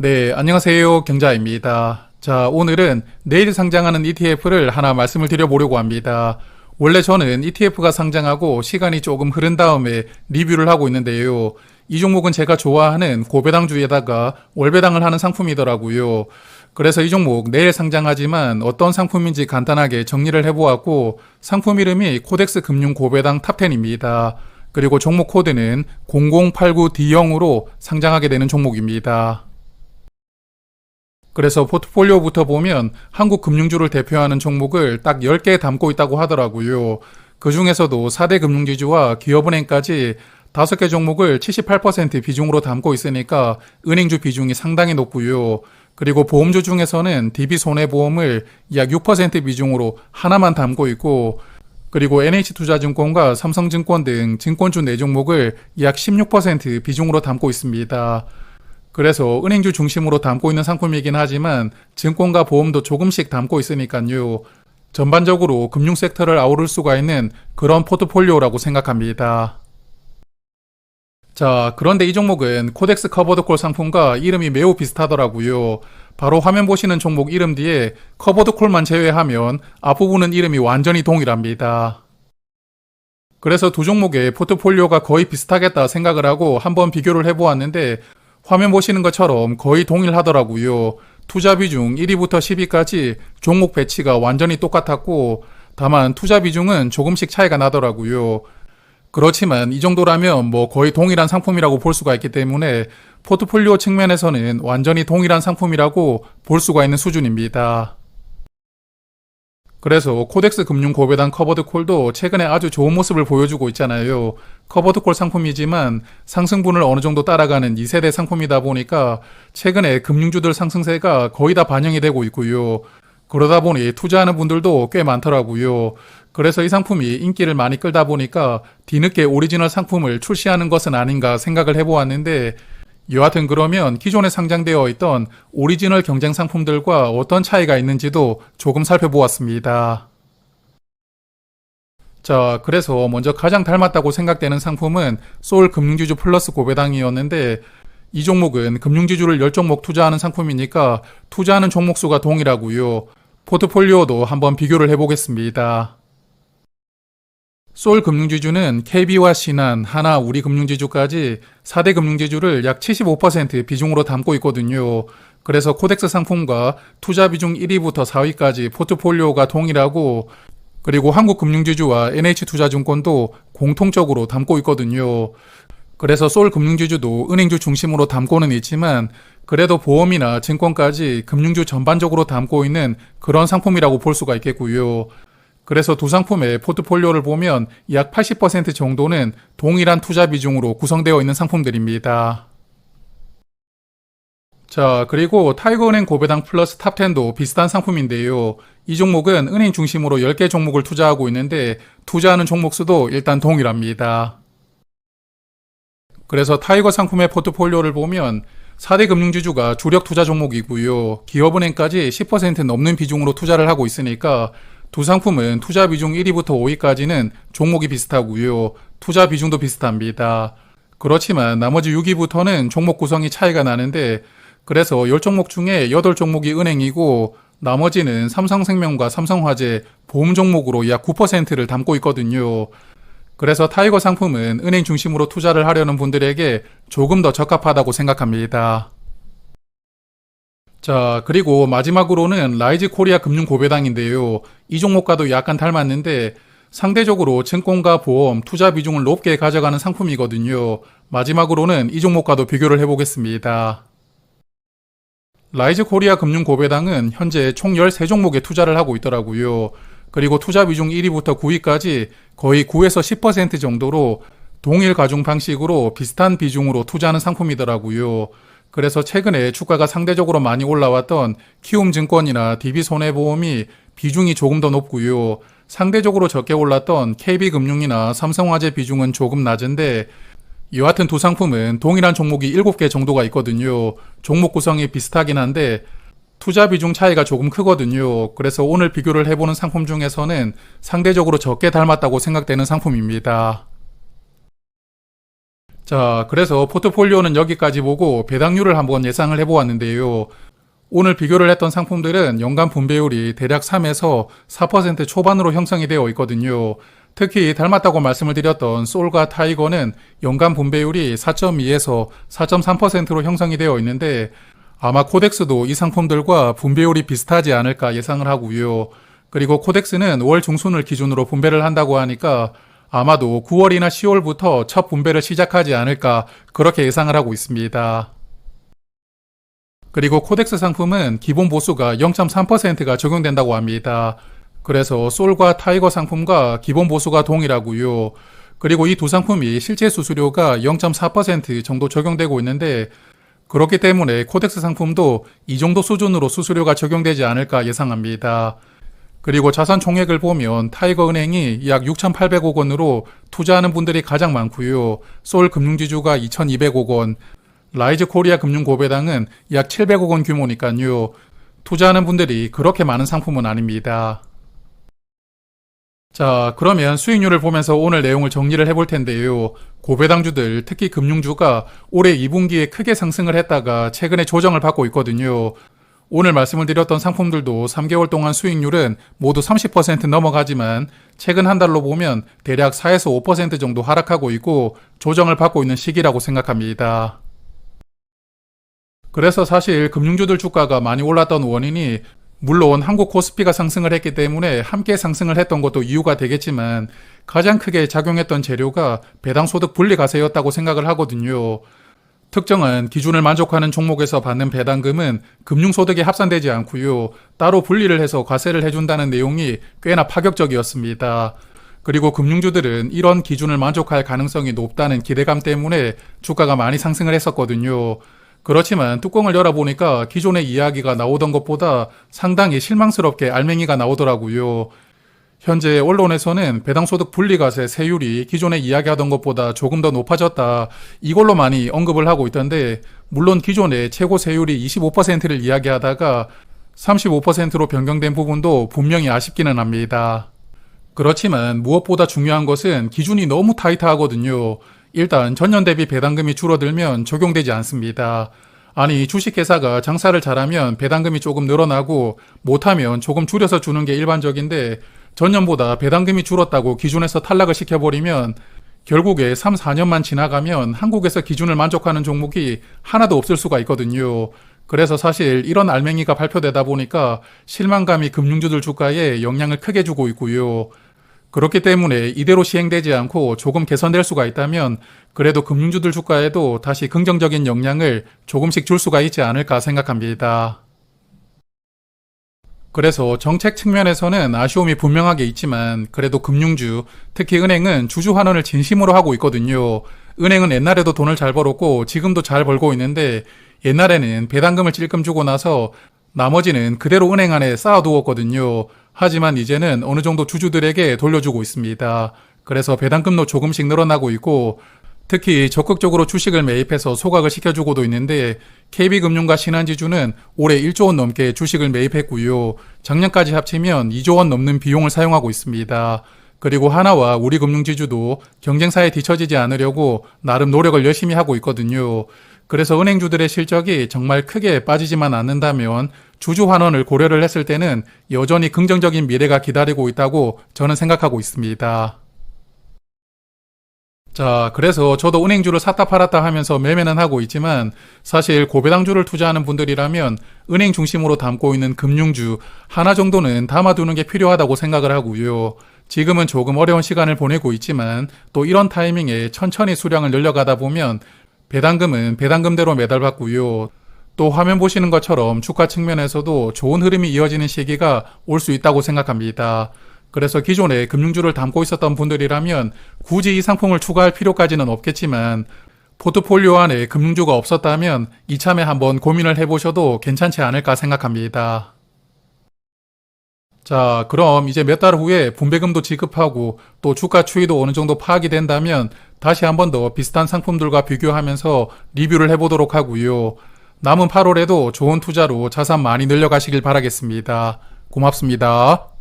네, 안녕하세요. 경자입니다. 자, 오늘은 내일 상장하는 ETF를 하나 말씀을 드려보려고 합니다. 원래 저는 ETF가 상장하고 시간이 조금 흐른 다음에 리뷰를 하고 있는데요. 이 종목은 제가 좋아하는 고배당주에다가 월배당을 하는 상품이더라고요. 그래서 이 종목 내일 상장하지만 어떤 상품인지 간단하게 정리를 해보았고 상품 이름이 코덱스 금융 고배당 탑10입니다. 그리고 종목 코드는 0089D0으로 상장하게 되는 종목입니다. 그래서 포트폴리오부터 보면 한국 금융주를 대표하는 종목을 딱 10개 담고 있다고 하더라고요. 그 중에서도 4대 금융지주와 기업은행까지 5개 종목을 78% 비중으로 담고 있으니까 은행주 비중이 상당히 높고요. 그리고 보험주 중에서는 DB손해보험을 약 6% 비중으로 하나만 담고 있고 그리고 NH투자증권과 삼성증권 등 증권주 4종목을 약 16% 비중으로 담고 있습니다. 그래서 은행주 중심으로 담고 있는 상품이긴 하지만 증권과 보험도 조금씩 담고 있으니까요. 전반적으로 금융 섹터를 아우를 수가 있는 그런 포트폴리오라고 생각합니다. 자, 그런데 이 종목은 코덱스 커버드콜 상품과 이름이 매우 비슷하더라고요. 바로 화면 보시는 종목 이름 뒤에 커버드콜만 제외하면 앞부분은 이름이 완전히 동일합니다. 그래서 두 종목의 포트폴리오가 거의 비슷하겠다 생각을 하고 한번 비교를 해보았는데 화면 보시는 것처럼 거의 동일하더라고요. 투자 비중 1위부터 10위까지 종목 배치가 완전히 똑같았고 다만 투자 비중은 조금씩 차이가 나더라고요. 그렇지만 이 정도라면 뭐 거의 동일한 상품이라고 볼 수가 있기 때문에 포트폴리오 측면에서는 완전히 동일한 상품이라고 볼 수가 있는 수준입니다. 그래서 코덱스 금융 고배당 커버드 콜도 최근에 아주 좋은 모습을 보여주고 있잖아요. 커버드 콜 상품이지만 상승분을 어느 정도 따라가는 2세대 상품이다 보니까 최근에 금융주들 상승세가 거의 다 반영이 되고 있고요. 그러다 보니 투자하는 분들도 꽤 많더라고요. 그래서 이 상품이 인기를 많이 끌다 보니까 뒤늦게 오리지널 상품을 출시하는 것은 아닌가 생각을 해보았는데 여하튼 그러면 기존에 상장되어 있던 오리지널 경쟁 상품들과 어떤 차이가 있는지도 조금 살펴보았습니다. 자, 그래서 먼저 가장 닮았다고 생각되는 상품은 소울 금융지주 플러스 고배당이었는데 이 종목은 금융지주를 10종목 투자하는 상품이니까 투자하는 종목 수가 동일하고요. 포트폴리오도 한번 비교를 해보겠습니다. 솔 금융지주는 KB와 신한, 하나, 우리금융지주까지 4대 금융지주를 약 75% 비중으로 담고 있거든요. 그래서 코덱스 상품과 투자 비중 1위부터 4위까지 포트폴리오가 동일하고 그리고 한국금융지주와 NH투자증권도 공통적으로 담고 있거든요. 그래서 솔 금융지주도 은행주 중심으로 담고는 있지만 그래도 보험이나 증권까지 금융주 전반적으로 담고 있는 그런 상품이라고 볼 수가 있겠고요. 그래서 두 상품의 포트폴리오를 보면 약 80% 정도는 동일한 투자 비중으로 구성되어 있는 상품들입니다. 자, 그리고 타이거은행 고배당 플러스 탑10도 비슷한 상품인데요. 이 종목은 은행 중심으로 10개 종목을 투자하고 있는데 투자하는 종목 수도 일단 동일합니다. 그래서 타이거 상품의 포트폴리오를 보면 4대 금융지주가 주력 투자 종목이고요. 기업은행까지 10% 넘는 비중으로 투자를 하고 있으니까 두 상품은 투자 비중 1위부터 5위까지는 종목이 비슷하고요. 투자 비중도 비슷합니다. 그렇지만 나머지 6위부터는 종목 구성이 차이가 나는데 그래서 10종목 중에 8종목이 은행이고 나머지는 삼성생명과 삼성화재 보험 종목으로 약 9%를 담고 있거든요. 그래서 타이거 상품은 은행 중심으로 투자를 하려는 분들에게 조금 더 적합하다고 생각합니다. 자, 그리고 마지막으로는 라이즈 코리아 금융 고배당인데요. 이 종목과도 약간 닮았는데 상대적으로 증권과 보험, 투자 비중을 높게 가져가는 상품이거든요. 마지막으로는 이 종목과도 비교를 해보겠습니다. 라이즈 코리아 금융 고배당은 현재 총 13종목에 투자를 하고 있더라고요. 그리고 투자 비중 1위부터 9위까지 거의 9에서 10% 정도로 동일 가중 방식으로 비슷한 비중으로 투자하는 상품이더라고요. 그래서 최근에 주가가 상대적으로 많이 올라왔던 키움증권이나 DB손해보험이 비중이 조금 더 높고요. 상대적으로 적게 올랐던 KB금융이나 삼성화재 비중은 조금 낮은데 여하튼 두 상품은 동일한 종목이 7개 정도가 있거든요. 종목 구성이 비슷하긴 한데 투자 비중 차이가 조금 크거든요. 그래서 오늘 비교를 해보는 상품 중에서는 상대적으로 적게 닮았다고 생각되는 상품입니다. 자, 그래서 포트폴리오는 여기까지 보고 배당률을 한번 예상을 해보았는데요. 오늘 비교를 했던 상품들은 연간 분배율이 대략 3에서 4% 초반으로 형성이 되어 있거든요. 특히 닮았다고 말씀을 드렸던 솔과 타이거는 연간 분배율이 4.2에서 4.3%로 형성이 되어 있는데 아마 코덱스도 이 상품들과 분배율이 비슷하지 않을까 예상을 하고요. 그리고 코덱스는 월 중순을 기준으로 분배를 한다고 하니까 아마도 9월이나 10월부터 첫 분배를 시작하지 않을까 그렇게 예상을 하고 있습니다. 그리고 코덱스 상품은 기본 보수가 0.3%가 적용된다고 합니다. 그래서 솔과 타이거 상품과 기본 보수가 동일하고요. 그리고 이 두 상품이 실제 수수료가 0.4% 정도 적용되고 있는데 그렇기 때문에 코덱스 상품도 이 정도 수준으로 수수료가 적용되지 않을까 예상합니다. 그리고 자산 총액을 보면 타이거 은행이 약 6,800억 원으로 투자하는 분들이 가장 많고요. 솔 금융지주가 2,200억 원, 라이즈 코리아 금융고배당은 약 700억 원 규모니까요. 투자하는 분들이 그렇게 많은 상품은 아닙니다. 자, 그러면 수익률을 보면서 오늘 내용을 정리를 해볼 텐데요. 고배당주들, 특히 금융주가 올해 2분기에 크게 상승을 했다가 최근에 조정을 받고 있거든요. 오늘 말씀을 드렸던 상품들도 3개월 동안 수익률은 모두 30% 넘어가지만 최근 한 달로 보면 대략 4에서 5% 정도 하락하고 있고 조정을 받고 있는 시기라고 생각합니다. 그래서 사실 금융주들 주가가 많이 올랐던 원인이 물론 한국 코스피가 상승을 했기 때문에 함께 상승을 했던 것도 이유가 되겠지만 가장 크게 작용했던 재료가 배당소득 분리가세였다고 생각을 하거든요. 특정한 기준을 만족하는 종목에서 받는 배당금은 금융소득에 합산되지 않고요. 따로 분리를 해서 과세를 해준다는 내용이 꽤나 파격적이었습니다. 그리고 금융주들은 이런 기준을 만족할 가능성이 높다는 기대감 때문에 주가가 많이 상승을 했었거든요. 그렇지만 뚜껑을 열어보니까 기존의 이야기가 나오던 것보다 상당히 실망스럽게 알맹이가 나오더라고요. 현재 언론에서는 배당소득 분리과세 세율이 기존에 이야기하던 것보다 조금 더 높아졌다. 이걸로 많이 언급을 하고 있던데, 물론 기존에 최고 세율이 25%를 이야기하다가 35%로 변경된 부분도 분명히 아쉽기는 합니다. 그렇지만 무엇보다 중요한 것은 기준이 너무 타이트하거든요. 일단 전년 대비 배당금이 줄어들면 적용되지 않습니다. 아니 주식회사가 장사를 잘하면 배당금이 조금 늘어나고 못하면 조금 줄여서 주는 게 일반적인데 전년보다 배당금이 줄었다고 기준에서 탈락을 시켜버리면 결국에 3, 4년만 지나가면 한국에서 기준을 만족하는 종목이 하나도 없을 수가 있거든요. 그래서 사실 이런 알맹이가 발표되다 보니까 실망감이 금융주들 주가에 영향을 크게 주고 있고요. 그렇기 때문에 이대로 시행되지 않고 조금 개선될 수가 있다면 그래도 금융주들 주가에도 다시 긍정적인 영향을 조금씩 줄 수가 있지 않을까 생각합니다. 그래서 정책 측면에서는 아쉬움이 분명하게 있지만 그래도 금융주, 특히 은행은 주주 환원을 진심으로 하고 있거든요. 은행은 옛날에도 돈을 잘 벌었고 지금도 잘 벌고 있는데 옛날에는 배당금을 찔끔 주고 나서 나머지는 그대로 은행 안에 쌓아두었거든요. 하지만 이제는 어느 정도 주주들에게 돌려주고 있습니다. 그래서 배당금도 조금씩 늘어나고 있고 특히 적극적으로 주식을 매입해서 소각을 시켜주고도 있는데 KB금융과 신한지주는 올해 1조 원 넘게 주식을 매입했고요. 작년까지 합치면 2조 원 넘는 비용을 사용하고 있습니다. 그리고 하나와 우리금융지주도 경쟁사에 뒤처지지 않으려고 나름 노력을 열심히 하고 있거든요. 그래서 은행주들의 실적이 정말 크게 빠지지만 않는다면 주주 환원을 고려를 했을 때는 여전히 긍정적인 미래가 기다리고 있다고 저는 생각하고 있습니다. 자, 그래서 저도 은행주를 샀다 팔았다 하면서 매매는 하고 있지만 사실 고배당주를 투자하는 분들이라면 은행 중심으로 담고 있는 금융주 하나 정도는 담아두는 게 필요하다고 생각을 하고요. 지금은 조금 어려운 시간을 보내고 있지만 또 이런 타이밍에 천천히 수량을 늘려가다 보면 배당금은 배당금대로 매달 받고요. 또 화면 보시는 것처럼 주가 측면에서도 좋은 흐름이 이어지는 시기가 올 수 있다고 생각합니다. 그래서 기존에 금융주를 담고 있었던 분들이라면 굳이 이 상품을 추가할 필요까지는 없겠지만 포트폴리오 안에 금융주가 없었다면 이참에 한번 고민을 해보셔도 괜찮지 않을까 생각합니다. 자, 그럼 이제 몇 달 후에 분배금도 지급하고 또 주가 추이도 어느 정도 파악이 된다면 다시 한 번 더 비슷한 상품들과 비교하면서 리뷰를 해보도록 하고요. 남은 8월에도 좋은 투자로 자산 많이 늘려가시길 바라겠습니다. 고맙습니다.